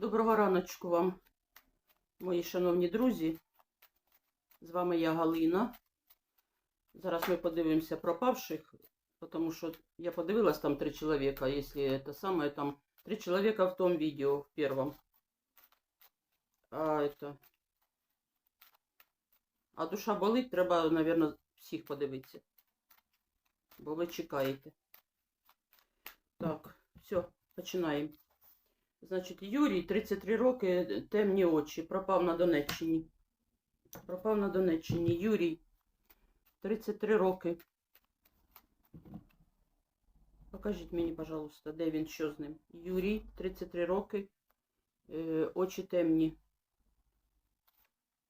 Доброго раночку вам, мої шановні друзі. З вами я Галина. Зараз ми подивимося пропавших, тому що я подивилась там три чоловіка, якщо це саме, там три чоловіка в тому відео, в першому. А это... А душа болить, треба, мабуть, всіх подивитися. Бо ви чекаєте. Так, все, починаємо. Значить, Юрій, 33 роки, темні очі, пропав на Донеччині. Пропав на Донеччині. Юрій, 33 роки. Покажіть мені, пожалуйста, де він, що з ним. Юрій, 33 роки, е, очі темні.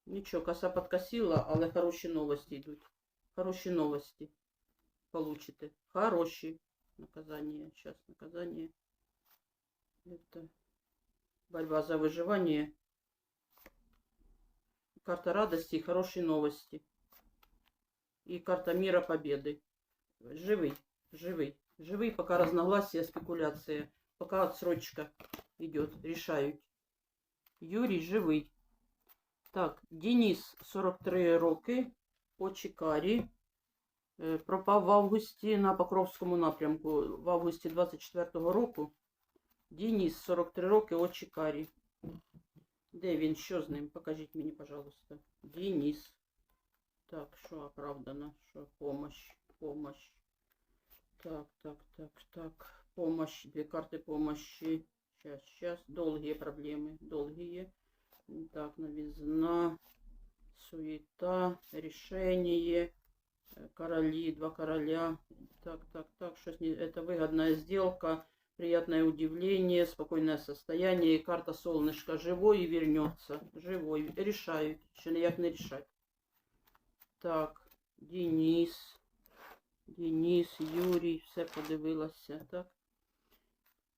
Нічого, коса подкосила, але хороші новості йдуть. Хороші новості. Получите. Хороші. Наказание. Сейчас наказание. Это борьба за выживание. Карта радости и хорошие новости. И карта мира победы. Живый, живый. Живый, пока разногласия, спекуляция. Пока отсрочка идет, решают. Юрий живый. Так, Денис, 43 роки, очі карі. Е, Пропав в августі на Покровському напрямку. В августі 24-го року. Денис, 43 роки, очі карі. Де він? Що з ним? Покажіть мені, пожалуйста. Денис. Так, що оправдано? Що? Помощь. Помощь. Так, так, так, так. Помощь. Две карты помощи. Сейчас, сейчас. Долгие проблемы. Долгие. Так, новизна. Суета. Решение. Э, Короли, два короля. Так, так, так, что с ней? Это выгодная сделка, Приятное удивление, спокойное состояние. И карта солнышко живой и вернется. Живой. Решают. Ще ніяк не решать. Так, Денис. Денис, Юрій, все подивилася. Так.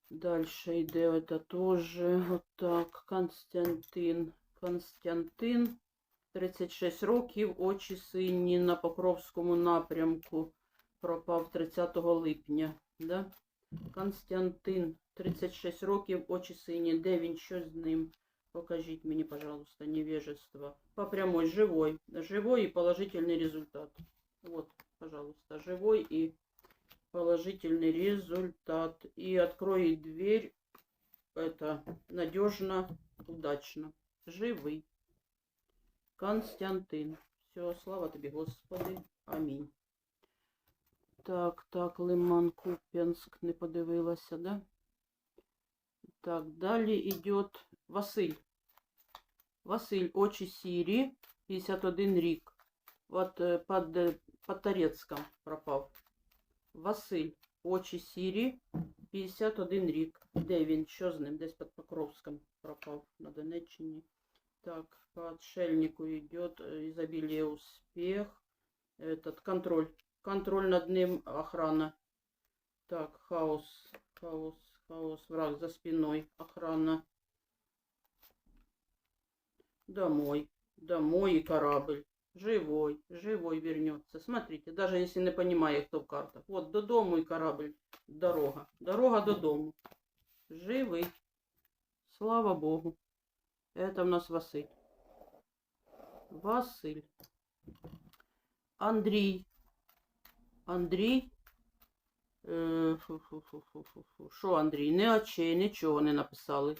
Дальше йде это тоже. Отак. Константин. Константин. 36 років, очі сині на Покровському напрямку. Пропав 30 липня. Да? Константин, 36 років, очі сині. Де він? Що з ним? Покажіть мені, пожалуйста, невежество. По прямой, живой. Живой и положительный результат. Вот, пожалуйста, живой и положительный результат. И открой дверь. Это надежно, удачно. Живый. Константин. Все, слава тобі, Господи. Амінь. Так, так, Лиман Куп'янськ не подивилася, да? Так, далі йде Василь. Василь, очі сірі, 51 рік. От е, під, е, під Торецьком пропав. Василь, очі сірі, 51 рік. Де він? Що з ним? Десь під Покровськом пропав на Донеччині. Так, по отшельнику идет э, изобилие успех. Этот контроль. Контроль над ним охрана. Так, хаос, хаос, хаос. Враг за спиной. Охрана. Домой. Домой и корабль. Живой, живой вернется. Смотрите, даже если не понимая, кто в картах. Вот до дому и корабль. Дорога. Дорога до дому. Живый. Слава Богу. Это у нас Василь. Василь. Андрій. Андрій. Е. Що Андрій? Не очей, нічого не написали.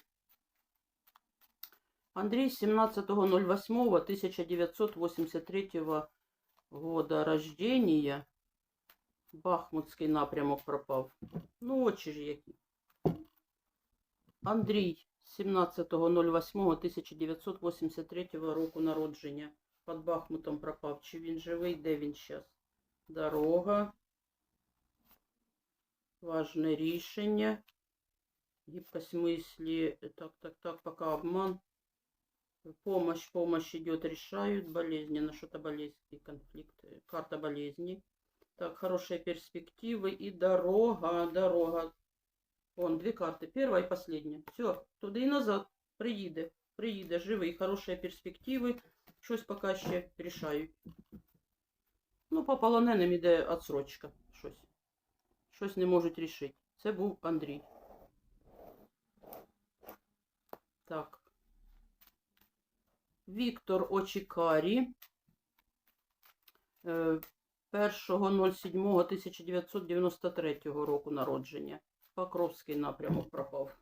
Андрій 17.08.1983 года рождения. Бахмутський напрямок пропав. Ну, очі ж які. Андрій 17.08.1983 року народження. Під Бахмутом пропав. Чи він живий? Де він зараз? Дорога. Важне рішення. Гибкость мысли. Так, так, так, пока обман. Помощь, помощь идет, решают. Болезни, на что-то болезнь, конфликт. Карта болезни. Так, хорошие перспективы и дорога, дорога. Вон, дві карти. Перша і последня. Все, туди і назад. Приїде. Приїде живий, хороші перспективи. Щось поки ще рішають. Ну, по полоненим іде отсрочка. Щось. Щось не можуть рішити. Це був Андрій. Так. Віктор Очікарі. Е, 1.07.1993 року народження. Покровський напрямок пропав.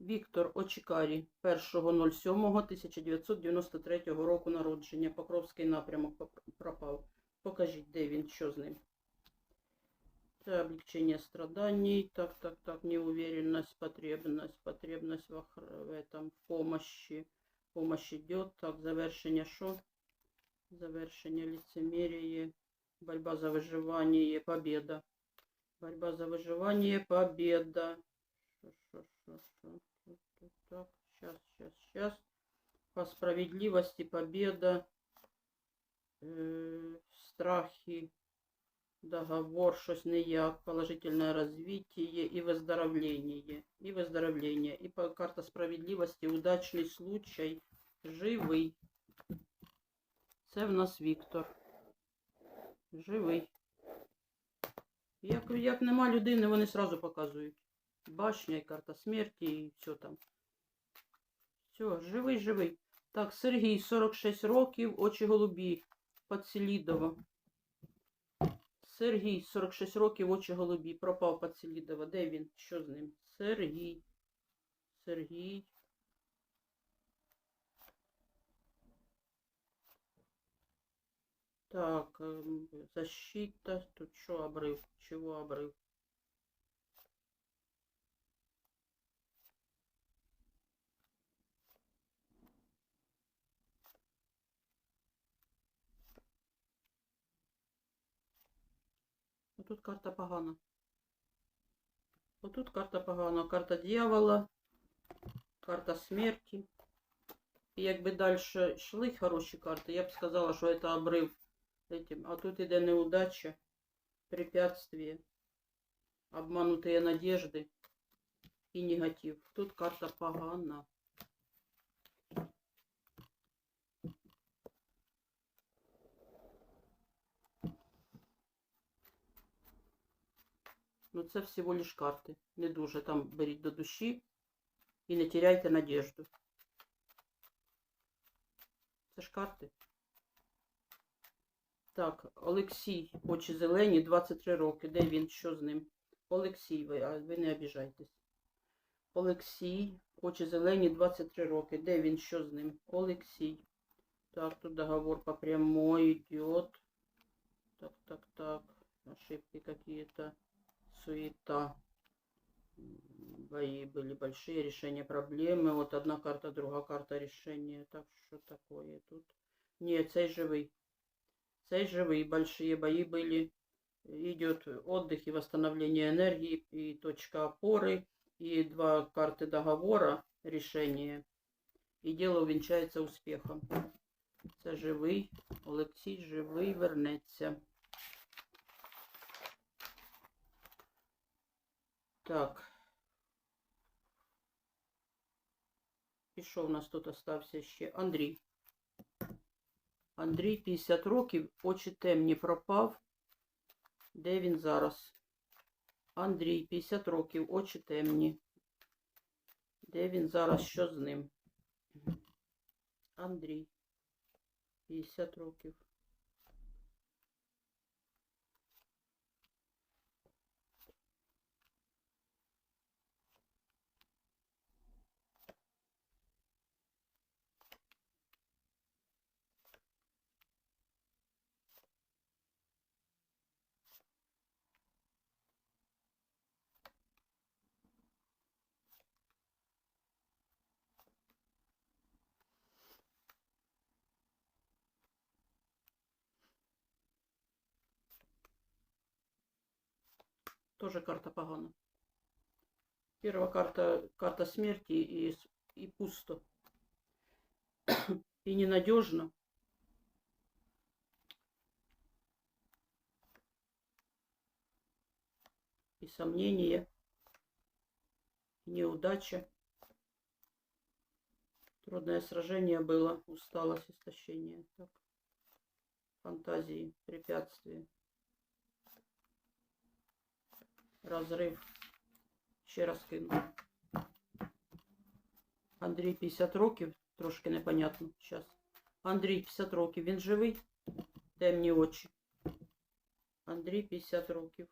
Віктор Очікарі 1.07.1993 року народження. Покровський напрямок поп- пропав. Покажіть, де він, що з ним. Це облегчение страданий. Так, так, так, неуверенность, потребность, потребность в, охр- в этом, в помощи. Помощь идет. Так, завершення що? Завершення лицемерие. Борьба за выживание, победа. Борьба за выживание, победа. Шо, шо, шо, шо. Так, так, так. Сейчас, сейчас, сейчас. По справедливости, победа. Э, страхи, договор, щось ніяк, положительное развитие и выздоровление. И выздоровление. И по карта справедливости, удачный случай, живий. Це в нас Віктор. Живий. Як, як нема людини, вони сразу показують. Башня і карта смерті і все там. Все, живий, живий. Так, Сергій, 46 років, очі голубі. Пацелідова. Сергій, 46 років, очі голубі. Пропав Пацелідова. Де він? Що з ним? Сергій. Сергій. Так, ем, защита. Тут що обрив? Чого обрив? Тут карта погана. Отут карта погана. Карта дьявола, карта смерті. І якби далі йшли хороші карти, я б сказала, що це обрив этим. А тут іде неудача, препятствие, обманутые надежды і негатив. Тут карта погана. Ну це всього лиш карти. Не дуже там беріть до душі і не теряйте надежду. Це ж карти. Так, Олексій, очі зелені, 23 роки. Де він? Що з ним? Олексій, ви, ви не обіжайтесь. Олексій, очі зелені, 23 роки. Де він? Що з ним? Олексій. Так, тут договор по прямой идет. Так, так, так. Ошибки какие-то. Суета. М, Бои были большие, решение проблемы. Вот одна карта, другая карта решения. Так, что такое тут? Нет, цей живый. Цей живый. Большие бои были. Идет отдых и восстановление энергии, и точка опоры, и два карты договора, решение. И дело увенчается успехом. Це живий. Олексій живий, вернеться. Так. І що в нас тут остався ще? Андрій. Андрій 50 років, очі темні пропав. Де він зараз? Андрій 50 років, очі темні. Де він зараз? Що з ним? Андрій. 50 років. Тоже карта погана. Первая карта, карта смерти и, и пусто. И ненадежно. И сомнения. И неудача. Трудное сражение было. Усталость, истощение. Так. Фантазии, препятствия. Розрив. Ще раз кину. Андрій 50 років, трошки непонятно зараз. Андрій 50 років, він живий? Темні очі. Андрій 50 років.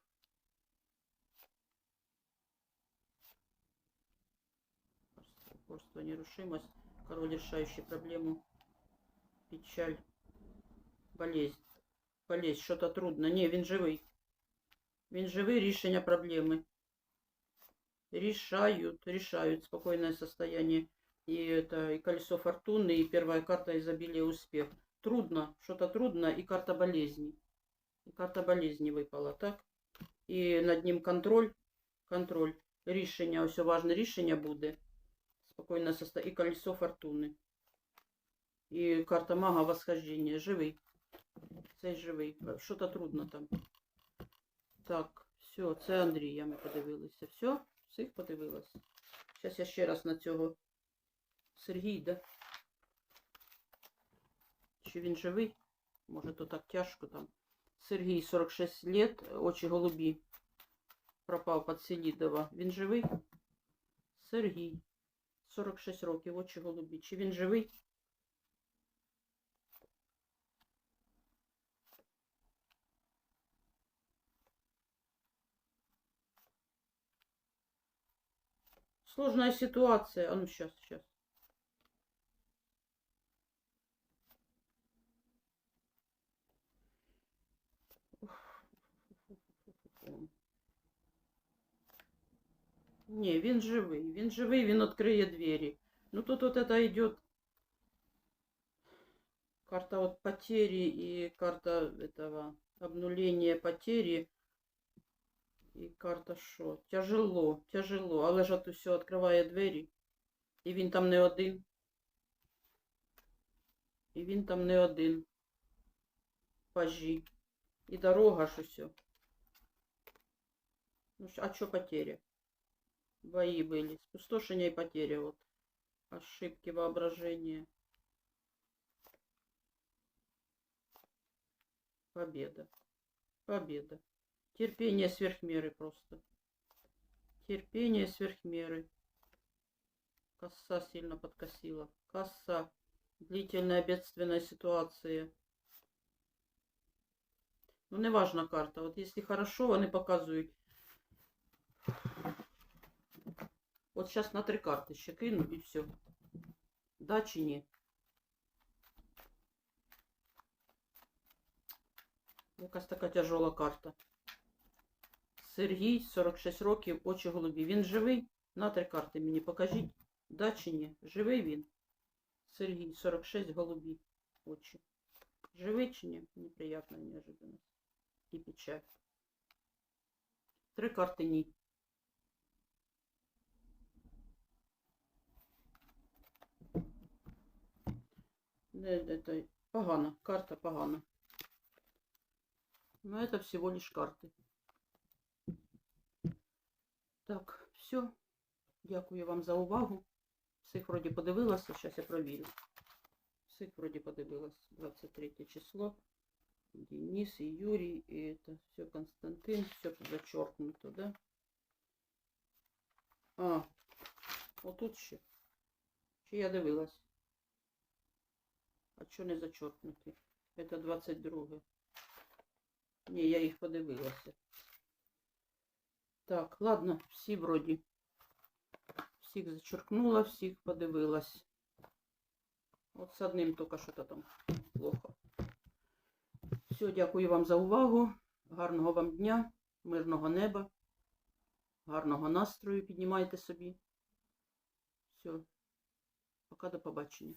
Упорство, нерушимость, король, решающий проблему, печаль, болезнь. Болезнь, що-то трудно. Ні, він живий. Він живий, рішення проблеми. Решают, решают спокойное состояние. И это и колесо фортуны, и первая карта изобилия успех. Трудно, что-то трудно, и карта болезни. И карта болезни выпала, так? І над ним контроль, контроль, рішення, ось важне рішення буде. Спокійне состояние, і колесо фортуни. І карта мага восхождення. Живий. Цей живий. Що-то трудно там. Так, все, це Андрія ми подивилися. Все, всіх подивилися. Зараз я ще раз на цього. Сергій, да? Чи він живий? Може, то так тяжко там. Сергій, 46 лет, очі голубі. Пропав під Селідова. Він живий? Сергій, 46 років, очі голубі. Чи він живий? Сложная ситуация. А ну, сейчас, сейчас. Не, він живий. Він живий, він відкриє двері. Ну тут вот это идет карта вот потери и карта этого обнуления потери. І карта що? Тяжело, тяжело. Але ж от все відкриває двері. І він там не один. І він там не один. Пажі. І дорога ж усе. Ну, а що потеря? Бои были. Спустошение и потеря. Вот. Ошибки воображения. Победа. Победа. Терпение сверх меры просто. Терпение сверх меры. Коса сильно подкосила. Коса. Длительная бедственная ситуация. Ну, не важна карта. Вот если хорошо, вони показують. От зараз на три карти ще кину і все. Да чи ні? Якась така тяжола карта. Сергій, 46 років, очі голубі. Він живий? На три карти мені покажіть. Да чи ні? Живий він? Сергій, 46 голубі. Очі. Живий чи ні? Неприятна неожиданность. І печаль. Три карти ні. Не, это погано. Карта погана. Но это всего лишь карты. Так, все. Дякую вам за увагу. Всіх вроді подивилася. Зараз я провірю. Всіх вроді подивилась. 23 число. Денис и Юрий. И это все Константин. Все зачеркнуто, да? А, отут ще. Чи я дивилась? А що не зачеркнуті? Це 22. Ні, я їх подивилася. Так, ладно, всі вроді. Всіх зачеркнула, всіх подивилась. От з одним тільки що-то там плохо. Все, дякую вам за увагу. Гарного вам дня, мирного неба, гарного настрою піднімайте собі. Все. Пока до побачення.